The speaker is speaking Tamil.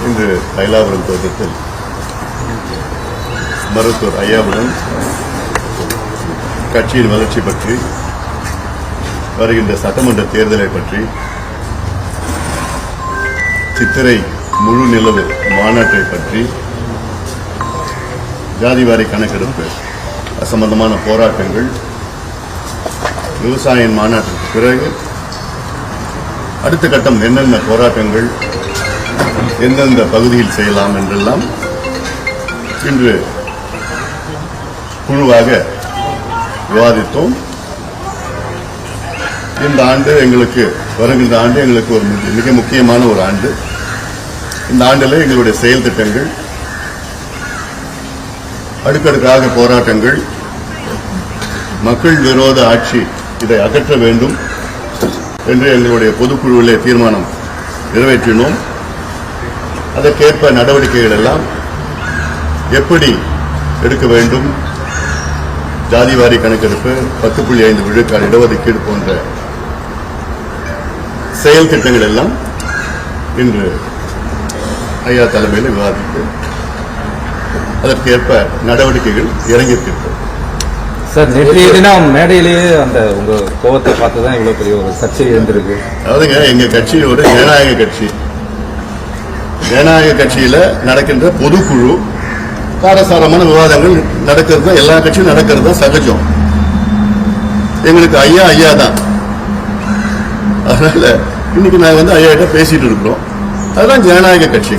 இன்று தைலாபுரம் தோட்டத்தில் மருத்துவர் ஐயாவுடன் கட்சியின் வளர்ச்சி பற்றி வருகின்ற சட்டமன்ற தேர்தலை பற்றி சித்திரை முழு நிலவு மாநாட்டை பற்றி ஜாதிவாரி கணக்கெடுப்பு அசம்பந்தமான போராட்டங்கள் விவசாய மாநாட்டிற்கு பிறகு அடுத்த கட்டம் என்னென்ன போராட்டங்கள் எந்தெந்த பகுதியில் செய்யலாம் என்றெல்லாம் இன்று குழுவாக விவாதித்தோம். இந்த ஆண்டு எங்களுக்கு வருகின்ற ஆண்டு எங்களுக்கு ஒரு மிக- முக்கியமான ஒரு ஆண்டு. இந்த ஆண்டில் எங்களுடைய செயல் திட்டங்கள் அடுக்கடுக்காக போராட்டங்கள் மக்கள் விரோத ஆட்சி இதை அகற்ற வேண்டும் என்று எங்களுடைய பொதுக்குழுவிலே தீர்மானம் நிறைவேற்றினோம். அதற்கேற்ப நடவடிக்கைகள் எல்லாம் எப்படி எடுக்க வேண்டும்? ஜாதிவாரி கணக்கெடுப்பு பத்து புள்ளி ஐந்து விழுக்காடு இடஒதுக்கீடு போன்ற செயல் திட்டங்கள் எல்லாம் இன்று ஐயா தலைமையில் விவாதித்து அதற்கேற்ப நடவடிக்கைகள் இறங்கியிருக்கின்றன சார் நேற்றைய தினம் மேடையிலேயே அந்த உங்க கோவத்தை பார்த்து தான் இவ்வளவு பெரிய ஒரு சர்ச்சை இருந்திருக்கு அதாவதுங்க எங்க கட்சி ஒரு ஜனநாயக கட்சி. ஜனநாயக கட்சியில நடக்கின்ற பொதுக்குழு காரசாரமான விவாதங்கள் நடக்கிறது தான் எல்லா கட்சியும் நடக்கிறது தான் சகஜம். எங்களுக்கு ஐயா ஐயா தான். அதனால இன்னைக்கு நாங்கள் வந்து ஐயா கிட்ட பேசிட்டு இருக்கிறோம். அதுதான் ஜனநாயக கட்சி.